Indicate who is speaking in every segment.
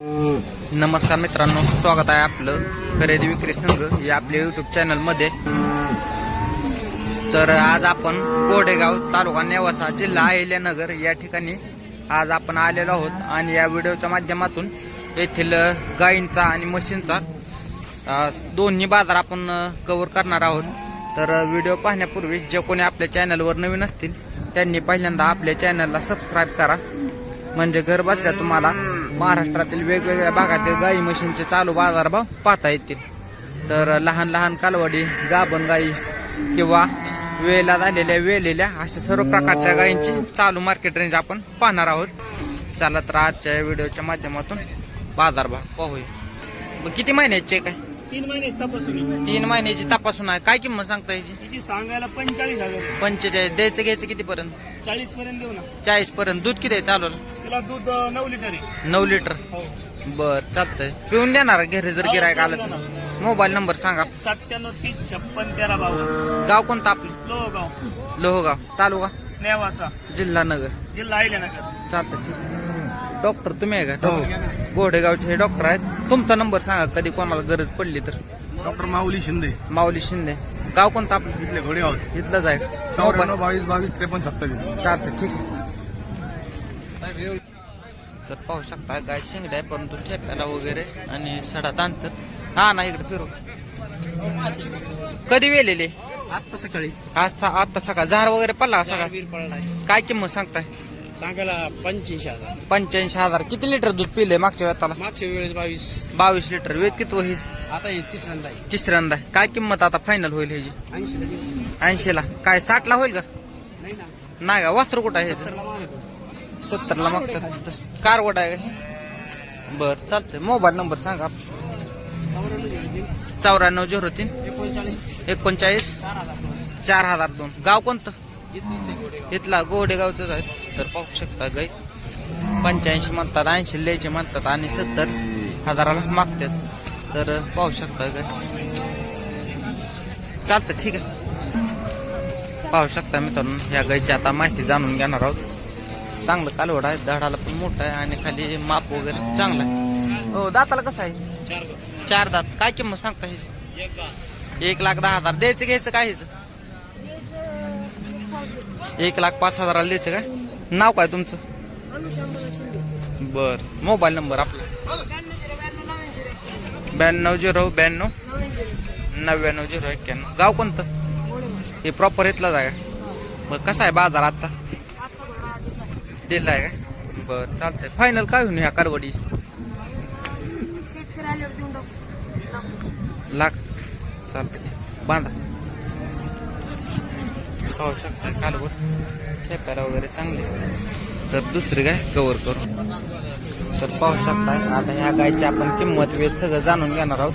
Speaker 1: नमस्कार मित्रांनो स्वागत आहे आपलं खरेदी विक्री संघ या आपल्या युट्यूब चॅनलमध्ये तर आज आपण गोडेगाव तालुका नेवासा जिल्हा अहिल्यानगर या ठिकाणी आज आपण आलेलो आहोत आणि या व्हिडिओच्या माध्यमातून येथील गायींचा आणि म्हशींचा दोन्ही बाजार आपण कव्हर करणार आहोत. तर व्हिडिओ पाहण्यापूर्वी जे कोणी आपल्या चॅनलवर नवीन असतील त्यांनी पहिल्यांदा आपल्या चॅनलला सबस्क्राईब करा. म्हणजे घर बसल्या तुम्हाला महाराष्ट्रातील वेगवेगळ्या भागातील गाई म्हशींचे चालू बाजारभाव पाहता येतील. तर लहान लहान कालवडी गाभण गाई किंवा वेला झालेल्या वेलेल्या अशा सर्व प्रकारच्या गायींची चालू मार्केट रेंज आपण पाहणार आहोत. चला तर आजच्या व्हिडिओच्या माध्यमातून बाजारभाव पाहूया. मग किती महिन्याचे काय?
Speaker 2: तीन महिने तपासून
Speaker 1: तीन महिन्याची तपासून आहे. काय किंमत सांगता याची?
Speaker 2: किती सांगायला पंचेचाळीस हजार.
Speaker 1: पंचेचाळीस. द्यायचं घ्यायचं कितीपर्यंत?
Speaker 2: चाळीस पर्यंत देऊ ना.
Speaker 1: चाळीस पर्यंत दूध किती आहे चालू
Speaker 2: तुला दूध नऊ लिटर आहे.
Speaker 1: नऊ लिटर?
Speaker 2: हो.
Speaker 1: बर चालतंय. पिऊन देणार घरी जर गिरायक आलं तर? मोबाईल नंबर सांगा.
Speaker 2: सत्त्याण्णव तीस छप्पन तेरा बावन्न.
Speaker 1: गाव कोणतं आपलं?
Speaker 2: लोहगाव.
Speaker 1: लोहगाव. तालुका?
Speaker 2: नेवासा.
Speaker 1: जिल्हा नगर.
Speaker 2: जिल्हा अहिल्यानगर.
Speaker 1: चालतं ठीक. आहे. डॉक्टर तुम्ही आहे का? डॉक्टर गोडेगावचे हे डॉक्टर आहेत. तुमचा नंबर सांगा कधी कोणाला गरज पडली तर.
Speaker 3: डॉक्टर माऊली शिंदे.
Speaker 1: माऊली शिंदे. गाव कोणतं आपलं?
Speaker 3: इथले घोडे हाऊस
Speaker 1: इथलंच आहे. मोबाईल.
Speaker 3: चौऱ्याण्णव बावीस बावीस त्रेपन्न सत्तावीस.
Speaker 1: चालतं ठीक आहे. तर पाहू शकता गाय शिंगड आहे परंतु ठेप्याला वगैरे आणि सडा अंतर हा ना इकडे फिरू. कधी वेलेले?
Speaker 2: आता सकाळी.
Speaker 1: आज था- आता सकाळ. झाड वगैरे पडला सकाळ? काय किंमत सांगताय?
Speaker 2: सांगायला पंच्याऐंशी हजार.
Speaker 1: पंच्याऐंशी हजार. किती लिटर दूध पिले मागच्या वेळाला?
Speaker 2: मागच्या वेळेस बावीस.
Speaker 1: बावीस लिटर. वेद किती होईल?
Speaker 2: आता हे तिसऱ्यांदा आहे.
Speaker 1: तिसऱ्यांदा काय किंमत आता फायनल होईल ह्याची?
Speaker 2: ऐंशी
Speaker 1: ऐंशी ला काय साठ ला होईल का?
Speaker 2: नाही ना.
Speaker 1: नाही का? वस्त्र कुठं आहे ह्याचं?
Speaker 2: सत्तरला
Speaker 1: मागतात. कारवड आहे का हे? बर चालतंय. मोबाईल नंबर सांगा.
Speaker 2: चौऱ्याण्णव झिरो तीन, एकोणचाळीस. चार हजार
Speaker 1: दोन. गाव कोणतं? इथला गोडेगावच आहे. तर पाहू शकता गाई. पंच्याऐंशी म्हणतात ऐंशी लिहायचे म्हणतात आणि सत्तर हजाराला मागतात. तर पाहू शकता गाई. चालतं ठीक आहे. पाहू शकता मित्रांनो या गाईची आता माहिती जाणून घेणार आहोत. चांगलं कालवड आहे झाडाला पण मोठं आहे आणि खाली माप वगैरे चांगला आहे. हो दाताला कसं आहे?
Speaker 2: चार
Speaker 1: दात. काय किंमत सांगता ह्याची
Speaker 2: एक
Speaker 1: लाख दहा हजार. द्यायचं घ्यायचं काय? एक लाख पाच हजाराला द्यायचं काय? नाव काय तुमचं? बर. मोबाईल नंबर आपला. ब्याण्णव झिरो ब्याण्णव नव्याण्णव झिरो एक्क्याण्णव. गाव कोणतं? हे प्रॉपर आहे का? मग कसा आहे बाजार आजचा? दिला आहे का बर चालतंय. फायनल काय होईल ह्या कारवडी
Speaker 4: शेतकरी आल्यावर देऊन टाकू.
Speaker 1: लाख चालतंय. बांधा. पाहू शकता कालवर खेपायला वगैरे चांगले. तर दुसरी गाय कव्हर करू. तर पाहू शकता आता ह्या गायची आपण किंमत वेळ सगळं जाणून घेणार आहोत.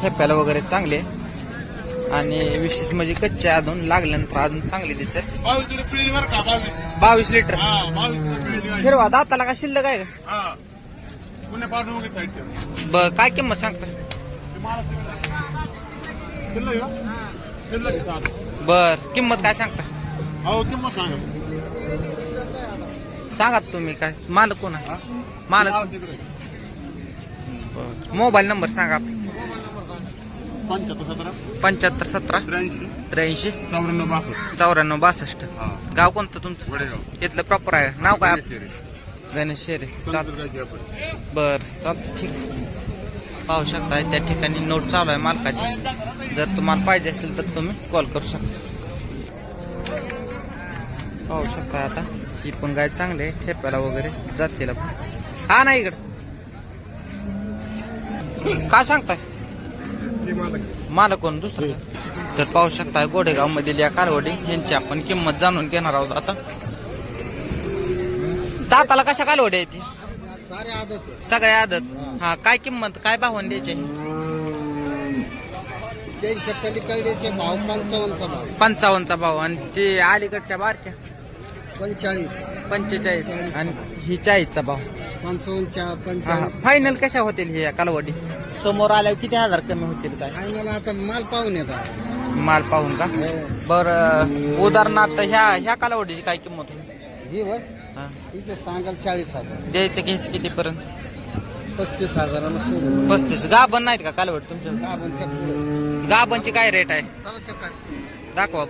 Speaker 1: खेपायला वगैरे चांगले. आणि विशेष म्हणजे कच्चे अजून लागल्यानंतर अजून चांगले दिसत
Speaker 3: बावीस लिटर पिळी बरं का बावीस
Speaker 1: बावीस लिटर
Speaker 3: हा बावीस लिटर पिळी आहे.
Speaker 1: फिरवा दाताला का शिल्लक आहे का
Speaker 3: हा पुणे पाठवून वगैरे साईड ठेव.
Speaker 1: बर काय किंमत सांगता
Speaker 3: ते मला तिकडे- किल्लं का? किल्लं का? चालेल.
Speaker 1: बर किंमत काय सांगता
Speaker 3: अहो किंमत सांगा
Speaker 1: सांगा तुम्ही काय मालक कोण आहे
Speaker 3: हा?
Speaker 1: मालक
Speaker 3: मला तिकडे
Speaker 1: मोबाईल नंबर सांगा
Speaker 3: पंच्याहत्तर सतरा.
Speaker 1: पंच्याहत्तर सतरा.
Speaker 3: त्र्याऐंशी.
Speaker 1: त्र्याऐंशी.
Speaker 3: चौऱ्याण्णव बासष्ट.
Speaker 1: चौऱ्याण्णव बासष्ट.
Speaker 3: हा.
Speaker 1: गाव कोणतं तुमचं?
Speaker 3: वडेगाव.
Speaker 1: इथलं प्रॉपर आहे. नाव काय
Speaker 3: शेरे.
Speaker 1: गणेश शेरे चाल
Speaker 3: आपण.
Speaker 1: बर चालतं ठीक पाहू शकता त्या ठिकाणी नोट चालू आहे मालकाची. जर तुम्हाला पाहिजे असेल तर तुम्ही कॉल करू शकता. पाहू शकता आता ही पण गाय चांगली आहे ठेप्याला वगैरे जातीला पण. हा ना इकडं. काय सांगताय? मालक कोण दुसरं? तर पाहू शकता गोडेगाव मधील या कारवडी यांची आपण किंमत जाणून घेणार आहोत आता. दाताला कशा कालवडी आहे ती सगळ्या आदत. हा काय किंमत काय भावान द्यायचे
Speaker 5: पंचावन्नचा भाव.
Speaker 1: आणि ते अलीकडच्या बारक्या?
Speaker 5: पंचेचाळीस.
Speaker 1: पंचेचाळीस. आणि ही चाळीसचा भाव.
Speaker 5: पंचावन्नच्या
Speaker 1: हा
Speaker 5: पंचाळीस
Speaker 1: फायनल कशा होतील हे या कालवडी? समोर आल्यावर किती हजार कमी होतील काय?
Speaker 5: फायनल आता माल पाहून येतात
Speaker 1: माल पाहून का? बर उदाहरणार्थ ह्या ह्या कालावडीची काय किंमत होईल?
Speaker 5: ही वर
Speaker 1: हा.
Speaker 5: इथे सांगाल चाळीस हजार.
Speaker 1: द्यायचं घ्यायचं कितीपर्यंत?
Speaker 5: पस्तीस हजाराला सोडून
Speaker 1: पस्तीस. गाभण नाहीत का कालवड तुमच्या?
Speaker 5: पुढे.
Speaker 1: गाभणची काय रेट आहे. दाखवा.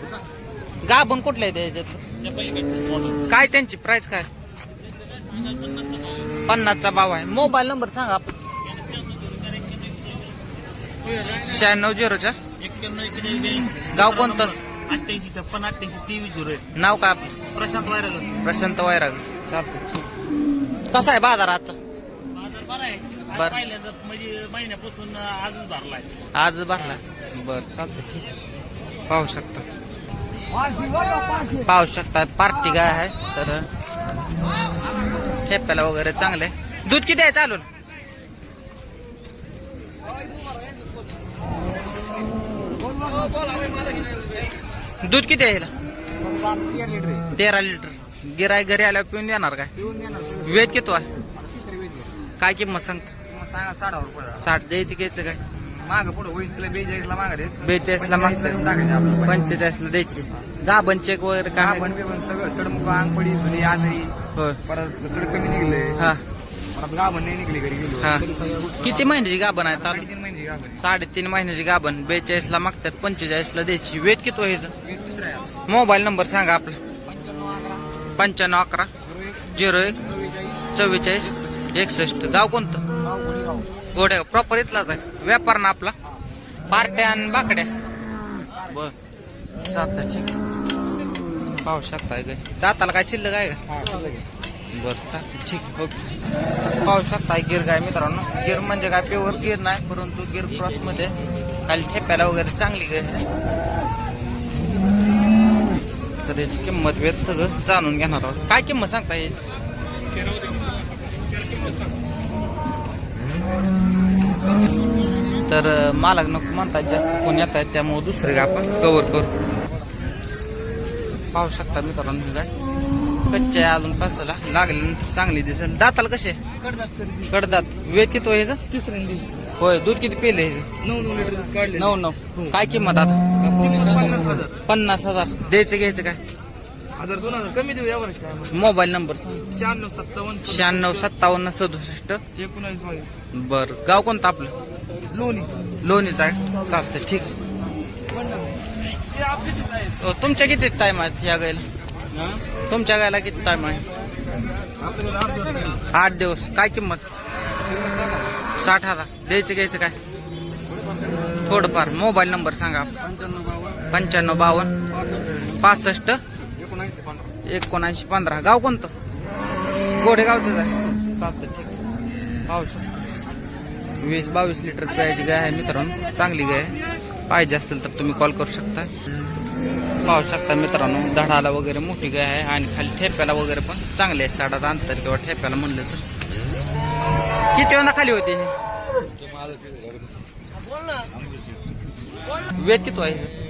Speaker 1: गाभण कुठल्या आहे त्याच्यात काय त्यांची प्राइस काय? पन्नासचा भाव आहे. मोबाईल नंबर सांगा आपण. शहाण्णव झिरो चार गाव कोणतं?
Speaker 2: अठ्ठ्याऐंशी छप्पन अठ्ठ्याऐंशी तेवीस झिरो
Speaker 1: नाव काय आपलं?
Speaker 2: प्रशांत वायरल
Speaker 1: प्रशांत वैराग. चालतं कसा आहे बाजार आजचा
Speaker 2: बाजार बरा. आहे आज
Speaker 1: बरं.
Speaker 2: पहिल्यांदा म्हणजे महिन्यापासून आजच भरला
Speaker 1: आज भरला बर चालतं ठीक पाहू शकता. पाहू शकता पार्टी काय आहे तर ठेप्याला वगैरे चांगले. दूध किती आहे चालून? दूध किती आहे तेरा लिटर. गिराय घरी आल्यावर पिऊन देणार काय? वेद किती आहे? काय किंमत सांगता? साठ द्यायची घ्यायचं काय?
Speaker 2: माग पुढे होईल तिला बेचाळीसला मागा देत.
Speaker 1: बेचाळीस ला मागतात पंचेचाळीस ला द्यायची. गाभण चेक वगैरे काय? आहे?
Speaker 2: पण सगळं सडमुख अंगपडी जुनी आंधळी
Speaker 1: होय.
Speaker 2: परत सड कमी निघले.
Speaker 1: हा.
Speaker 2: परत गाभण नाही निघली घरी गेलो.
Speaker 1: हा. किती महिन्याची गाभण आहे
Speaker 2: साडेतीन महिने गाभण
Speaker 1: साडेतीन महिन्याची गाभण. बेचाळीस ला मागतात पंचेचाळीस ला द्यायची. वेद किती व्हायचं
Speaker 2: हे
Speaker 1: मोबाईल नंबर सांगा आपला. पंच्याण्णव अकरा. झिरो एक. चव्वेचाळीस. एकसष्ट. गाव कोणतं? गोड्या प्रॉपर इथलाच आहे. व्यापार ना आपला. पार्ट्या आणि बाकड्या. बर. चालतं ठीक. पाहू शकताय काय? दाताला काय शिल्लक आहे का? बर चालतं ठीक ओके. पाहू शकताय गिर गाय मित्रांनो. गिर म्हणजे काय? प्युअर गिर नाही परंतु गिर क्रॉसमध्ये खाली ठेप्याला वगैरे चांगली गाय आहे. तर याची किंमत वेद सगळं जाणून घेणार आहोत. काय किंमत सांगता येईल तर मालक नको म्हणतात जास्त कोण येत आहेत त्यामुळे दुसरे आपण कव्हर करू? पाहू शकता मित्रांनो ही गाय कच्चे आहे अजून कसाला लागल्यानंतर चांगली दिसेल. दाताला कसे? कडदात वेद किती?
Speaker 2: तिसऱ्यांदी
Speaker 1: होय दूध किती पेले ह्याचं?
Speaker 2: नऊ नऊ लिटर दूध काढले.
Speaker 1: नऊ नऊ. काय किंमत आता?
Speaker 2: पन्नास हजार.
Speaker 1: द्यायचं घ्यायचं काय?
Speaker 2: हजार दोन हजार कमी देऊ काय
Speaker 1: मोबाईल नंबर
Speaker 2: शहाण्णव सत्तावन्न
Speaker 1: शहाण्णव सत्तावन्न सदुसष्ट.
Speaker 2: एकोणावीस बावीस
Speaker 1: बर गाव कोणतं आपलं?
Speaker 2: लोणी.
Speaker 1: लोणीचं आहे. चालतं ठीक आहे.
Speaker 2: हे आपली तीच आहे
Speaker 1: अ, तुमच्या किती टाइम आहे या गायला? तुमच्या गायला किती टाइम आहे?
Speaker 2: आपल्याकडे आठ दिवस गेले.
Speaker 1: आठ दिवस. काय किंमत? साठ हजार. द्यायचं घ्यायचं काय? थोडंफार. मोबाईल नंबर सांगा.
Speaker 2: पंच्याण्णव बावन्न.
Speaker 1: पंच्याण्णव बावन्न. पासष्ट.
Speaker 2: एकोणऐंशी पंधरा.
Speaker 1: एकोणऐंशी पंधरा. गाव कोणतं? गोडेगावचं आहे. चालतं ठीक. पाहू शकतो. वीस बावीस लिटर प्यायची गाय आहे मित्रांनो. चांगली गाय आहे. पाहिजे असेल तर तुम्ही कॉल करू शकता. पाहू शकता मित्रांनो धडाला वगैरे मोठी गाय आहे आणि खाली ठेप्याला वगैरे पण चांगले आहे. साडात अंतर किंवा ठेप्याला म्हणलं तर. किती वेळा खाली होती हे? वेद किती आहे?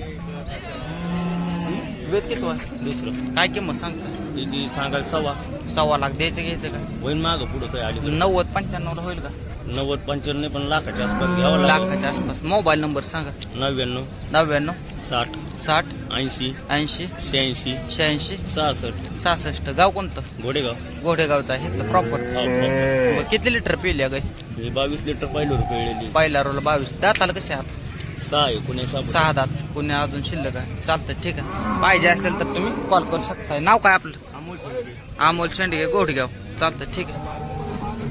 Speaker 1: वेद किती आहे
Speaker 6: दुसरं.
Speaker 1: काय किंमत सांगता
Speaker 6: त्याची सांगायला सव्वा.
Speaker 1: सव्वा लाख द्यायचं घ्यायचं का?
Speaker 6: होईल मागं पुढं काय आली
Speaker 1: नव्वद पंच्याण्णव होईल का?
Speaker 6: नव्वद पंच्याण्णव पण लाखाच्या आसपास घ्यावं लागेल.
Speaker 1: लाखाच्या आसपास. मोबाईल नंबर सांगा.
Speaker 6: नव्याण्णव
Speaker 1: नव्याण्णव
Speaker 6: साठ
Speaker 1: साठ
Speaker 6: ऐंशी
Speaker 1: ऐंशी
Speaker 6: शहाऐंशी
Speaker 1: शहाऐंशी
Speaker 6: सहासष्ट.
Speaker 1: सहासष्ट. गाव कोणतं?
Speaker 6: घोडेगाव.
Speaker 1: घोडेगावचं आहे. प्रॉपर
Speaker 6: हा.
Speaker 1: किती लिटर पिल्या गाय
Speaker 6: हे बावीस लिटर पहिलं रुपये
Speaker 1: पहिला रोल बावीस. दाताला कसे आहात
Speaker 6: सहा एकोणीस
Speaker 1: सहा दात पुण्या अजून शिल्लक आहे. चालतं ठीक आहे. पाहिजे असेल तर तुम्ही कॉल करू शकता नाव काय आपलं?
Speaker 2: अमोल शेळके.
Speaker 1: अमोल शेंडगे गोडगाव चालतं ठीक आहे.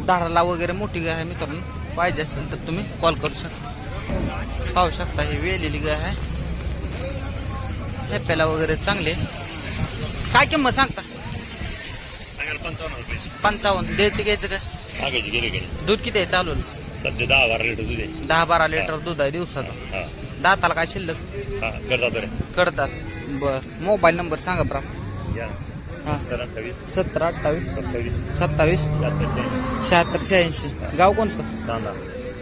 Speaker 1: दाडाला वगैरे मोठी गाय आहे मित्रांनो. पाहिजे असेल तर तुम्ही कॉल करू शकता. पाहू शकता ही वेलेली गाय आहे. ठेप्याला वगैरे चांगले. काय किंमत सांगता? पंचावन्न द्यायचं घ्यायचं
Speaker 6: गेले गेले
Speaker 1: दूध किती आहे? चालू
Speaker 6: सध्या दहा बारा लिटर दूध आहे.
Speaker 1: दहा बारा लिटर दूध आहे दिवसाचं.
Speaker 6: हा
Speaker 1: दाताला काय शिल्लक?
Speaker 6: हा करता तर
Speaker 1: करतात. बर. मोबाईल नंबर सांगा प्राप्त
Speaker 6: या.
Speaker 1: हा.
Speaker 6: तर अठ्ठावीस.
Speaker 1: सतरा अठ्ठावीस.
Speaker 6: सत्तावीस.
Speaker 1: सत्तावीस.
Speaker 6: शहात्तर
Speaker 1: शहात्तर शहाऐंशी. गाव कोणतं?
Speaker 6: चांदा.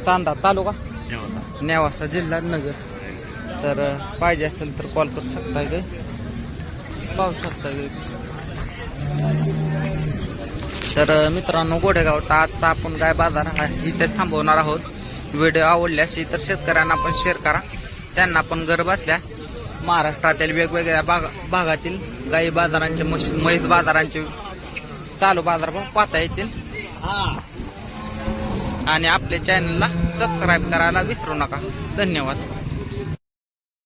Speaker 1: चांदा. तालुका?
Speaker 6: नेवासा.
Speaker 1: नेवासा जिल्हा नगर. तर अं, पाहिजे असेल तर कॉल करू शकता ग पाहू शकता ग तर मित्रांनो गोडेगावचा आजचा आपण गाय बाजार हा इथे थांबवणार आहोत. व्हिडिओ आवडल्यास इतर शेतकऱ्यांना पण शेअर करा. त्यांना पण घर बसल्या महाराष्ट्रातील वेगवेगळ्या भाग भागातील गाई बाजारांचे म्हशी म्हैस बाजारांचे चालू बाजार पण पाहता येतील. आणि आपल्या चॅनलला सबस्क्राईब करायला विसरू नका. धन्यवाद.